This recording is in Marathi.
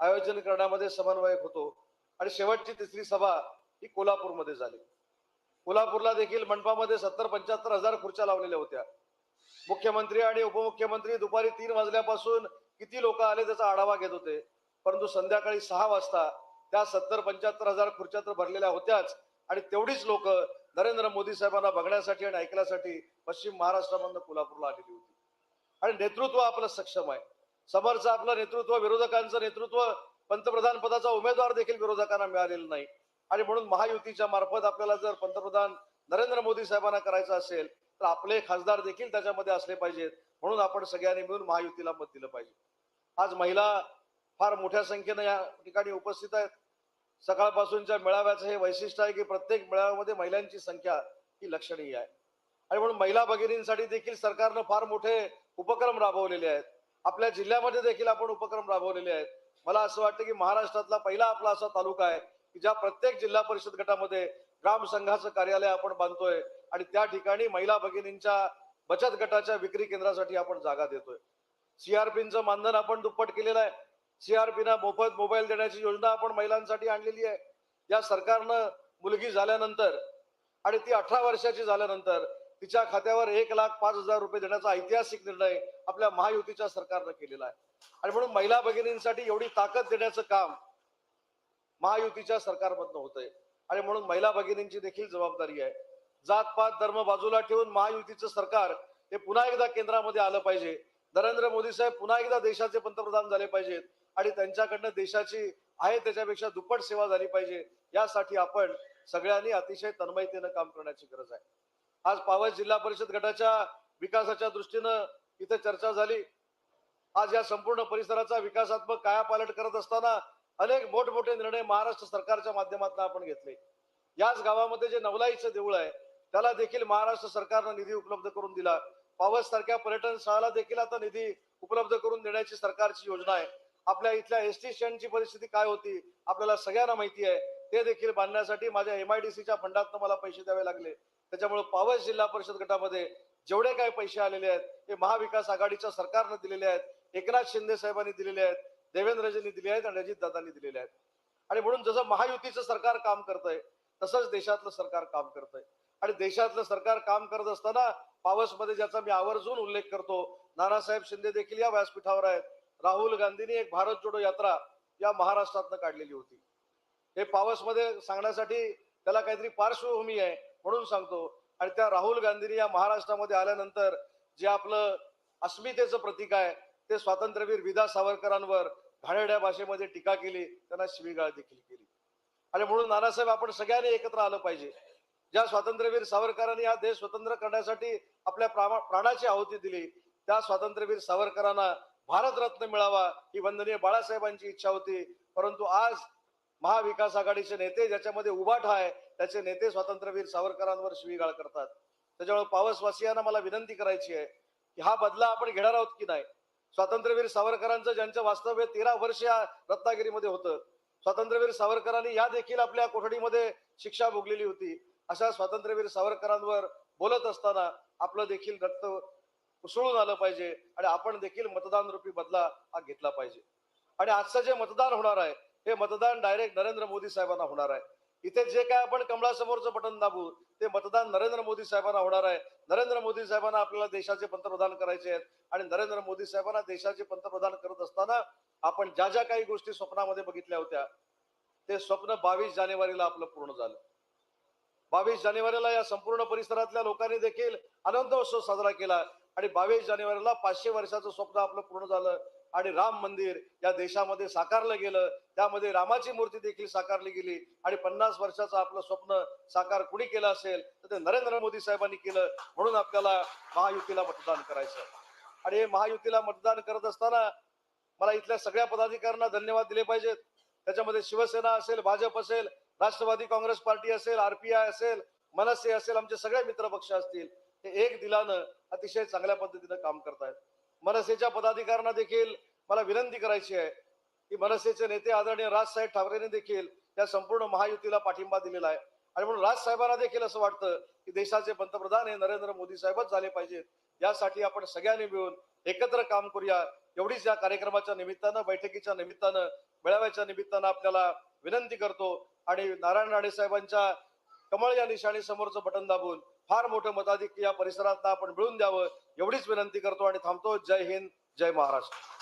आयोजन करण्यामध्ये समन्वयक होतो. आणि शेवटची तिसरी सभा ही कोल्हापूरमध्ये झाली. कोल्हापूरला देखील मंडपामध्ये सत्तर पंच्याहत्तर हजार खुर्च्या लावलेल्या होत्या. मुख्यमंत्री आणि उपमुख्यमंत्री दुपारी तीन वाजल्यापासून किती लोक आले त्याचा आढावा घेत होते. परंतु संध्याकाळी सहा वाजता त्या सत्तर पंच्याहत्तर हजार खुर्च्या तर भरलेल्या होत्याच. आणि तेवढीच लोक नरेंद्र मोदी साहेबांना बघण्यासाठी आणि ऐकण्यासाठी पश्चिम महाराष्ट्रामधून कोल्हापूरला आलेली होती. आणि नेतृत्व आपलं सक्षम आहे. समरचं आपलं नेतृत्व विरोधकांचं नेतृत्व पंतप्रधान पदाचा उमेदवार देखील विरोधकांना मिळालेला नाही. आणि म्हणून महायुतीच्या मार्फत आपल्याला जर पंतप्रधान नरेंद्र मोदी साहेबांना करायचं असेल तर आपले खासदार देखील त्याच्यामध्ये असले पाहिजेत. म्हणून आपण सगळ्यांनी मिळून महायुतीला मत दिलं पाहिजे. आज महिला फार मोठ्या संख्येनं या ठिकाणी उपस्थित आहेत. सकाळपासूनच्या मेळाव्याचं हे वैशिष्ट्य आहे की प्रत्येक मेळाव्यामध्ये महिलांची संख्या ही लक्षणीय आहे. आणि म्हणून महिला भगिनींसाठी देखील सरकारनं फार मोठे उपक्रम राबवलेले आहेत. आपल्या जिल्ह्यामध्ये देखील आपण उपक्रम राबवलेले आहेत. मला असं वाटतं की महाराष्ट्रातला पहिला आपला असा तालुका आहे की ज्या प्रत्येक जिल्हा परिषद गटामध्ये ग्राम संघाचं कार्यालय आपण बांधतोय आणि त्या ठिकाणी महिला भगिनींच्या बचत गटाच्या विक्री केंद्रासाठी आपण जागा देतोय. सीआरपीचं मानधन आपण दुप्पट केलेलं आहे. सीआरपीना मोफत मोबाईल देण्याची योजना आपण महिलांसाठी आणलेली आहे. या सरकारनं मुलगी झाल्यानंतर आणि ती अठरा वर्षाची झाल्यानंतर तिच्या खात्यावर एक लाख पाच हजार रुपये देण्याचा ऐतिहासिक निर्णय आपल्या महायुतीच्या सरकारनं केलेला आहे. आणि म्हणून महिला भगिनींसाठी एवढी ताकद देण्याचं काम महायुतीच्या सरकारमधनं होतंय. आणि म्हणून महिला भगिनींची देखील जबाबदारी आहे. जात पात धर्म बाजूला ठेवून महायुतीचं सरकार हे पुन्हा एकदा केंद्रामध्ये आलं पाहिजे. नरेंद्र मोदी साहेब पुन्हा एकदा देशाचे पंतप्रधान झाले पाहिजेत. आणि त्यांच्याकडनं देशाची आहे त्याच्यापेक्षा दुप्पट सेवा झाली पाहिजे. यासाठी आपण सगळ्यांनी अतिशय तन्मयतेनं काम करण्याची गरज आहे. आज पावस जिल्हा परिषद गटाच्या विकासाच्या दृष्टीनं इथे चर्चा झाली. आज या संपूर्ण परिसराचा विकासात्मक कायापालट करत असताना अनेक मोठमोठे निर्णय महाराष्ट्र सरकारच्या माध्यमातून आपण घेतले. याच गावामध्ये जे नवलाईचं देऊळ आहे त्याला देखील महाराष्ट्र सरकारनं निधी उपलब्ध करून दिला. पावस सारख्या पर्यटन स्थळाला देखील आता निधी उपलब्ध करून देण्याची सरकारची योजना आहे. आपल्या इथल्या एस टी स्टँडची परिस्थिती काय होती आपल्याला सगळ्यांना माहिती आहे. ते देखील बांधण्यासाठी माझ्या एमआयडीसीच्या फंडातनं मला पैसे द्यावे लागले. त्याच्यामुळे पावस जिल्हा परिषद गटामध्ये जेवढे काही पैसे आलेले आहेत हे महाविकास आघाडीच्या सरकारनं दिलेले आहेत एकनाथ शिंदे साहेबांनी दिलेले आहेत देवेंद्रजींनी दिले आहेत आणि अजितदादांनी दिलेले आहेत. आणि म्हणून जसं महायुतीचं सरकार काम करतंय तसंच देशातलं सरकार काम करतंय. आणि देशातलं सरकार काम करत असताना पावसमध्ये ज्याचा मी आवर्जून उल्लेख करतो नानासाहेब शिंदे देखील या व्यासपीठावर आहेत. राहुल गांधींनी एक भारत जोडो यात्रा या महाराष्ट्रातनं काढलेली होती. हे पावसमध्ये सांगण्यासाठी त्याला काहीतरी पार्श्वभूमी आहे म्हणून सांगतो. आणि त्या राहुल गांधींनी या महाराष्ट्रामध्ये आल्यानंतर जे आपलं अस्मितेचं प्रतीक आहे ते स्वातंत्र्यवीर विदा सावरकरांवर घाणेड्या भाषेमध्ये टीका केली त्यांना शिवीगाळ देखील केली. आणि म्हणून नानासाहेब आपण सगळ्यांनी एकत्र आलं पाहिजे. ज्या स्वातंत्र्यवीर सावरकरांनी हा देश स्वतंत्र करण्यासाठी आपल्या प्रामा- प्राणाची आहुती दिली त्या स्वातंत्र्यवीर सावरकरांना भारतरत्न मिळावा ही वंदनीय बाळासाहेबांची इच्छा होती. परंतु आज महाविकास आघाडीचे नेते ज्याच्यामध्ये उभाठा आहे त्याचे नेते स्वातंत्र्यवीर सावरकरांवर शिवीगाळ करतात. त्याच्यामुळे पावसवासियांना मला विनंती करायची आहे की हा बदला आपण घेणार आहोत की नाही? स्वातंत्र्यवीर सावरकरांचं ज्यांचं वास्तव्य तेरा वर्ष या रत्नागिरीमध्ये होतं स्वातंत्र्यवीर सावरकरांनी या देखील आपल्या कोठडीमध्ये शिक्षा भोगलेली होती. अशा स्वातंत्र्यवीर सावरकरांवर बोलत असताना आपलं देखील रक्त उसळून आलं पाहिजे आणि आपण देखील मतदान रूपी बदला हा घेतला पाहिजे. आणि आजचं जे मतदान होणार आहे हे मतदान डायरेक्ट नरेंद्र मोदी साहेबांना होणार आहे. इथे जे काय आपण कमळासमोरचं बटन दाबू ते मतदान नरेंद्र मोदी साहेबांना होणार आहे. नरेंद्र मोदी साहेबांना आपल्याला देशाचे पंतप्रधान करायचे आहेत आणि नरेंद्र मोदी साहेबांना देशाचे पंतप्रधान करत असताना आपण ज्या ज्या काही गोष्टी स्वप्नामध्ये बघितल्या होत्या ते स्वप्न बावीस जानेवारीला आपलं पूर्ण झालं. बावीस जानेवारीला या संपूर्ण परिसरातल्या लोकांनी देखील आनंदोत्सव साजरा केला आणि बावीस जानेवारीला पाचशे वर्षाचं स्वप्न आपलं पूर्ण झालं आणि राम मंदिर या देशामध्ये साकारलं गेलं. त्यामध्ये रामाची मूर्ती देखील साकारली गेली आणि पन्नास वर्षाचं आपलं स्वप्न साकार कुणी केलं असेल तर ते नरेंद्र मोदी साहेबांनी केलं म्हणून आपल्याला महायुतीला मतदान करायचं. आणि हे महायुतीला मतदान करत असताना मला इथल्या सगळ्या पदाधिकाऱ्यांना धन्यवाद दिले पाहिजेत. त्याच्यामध्ये शिवसेना असेल भाजप असेल राष्ट्रवादी काँग्रेस पार्टी असेल आरपीआय असेल मनसे असेल आमचे सगळे मित्र पक्ष असतील ते एक दिलानं अतिशय चांगल्या पद्धतीनं काम करतायत. मनसेच्या पदाधिकाऱ्यांना देखील मला विनंती करायची आहे की मनसेचे नेते आदरणीय राजसाहेब ठाकरेने देखील या संपूर्ण महायुतीला पाठिंबा दिलेला आहे. आणि म्हणून राजसाहेबांना देखील असं वाटतं की देशाचे पंतप्रधान हे नरेंद्र मोदी साहेबच झाले पाहिजेत. यासाठी आपण सगळ्यांनी मिळून एकत्र काम करूया. एवढीच या कार्यक्रमाच्या निमित्तानं बैठकीच्या निमित्तानं मेळाव्याच्या निमित्तानं आपल्याला विनंती करतो. आणि नारायण राणे साहेबांच्या कमळ या निशाणी समोरचं बटन दाबून फार मोठं मताधिक्य या परिसरात आपण मिळून द्यावं एवढीच विनंती करतो आणि थांबतो. जय हिंद जय महाराष्ट्र.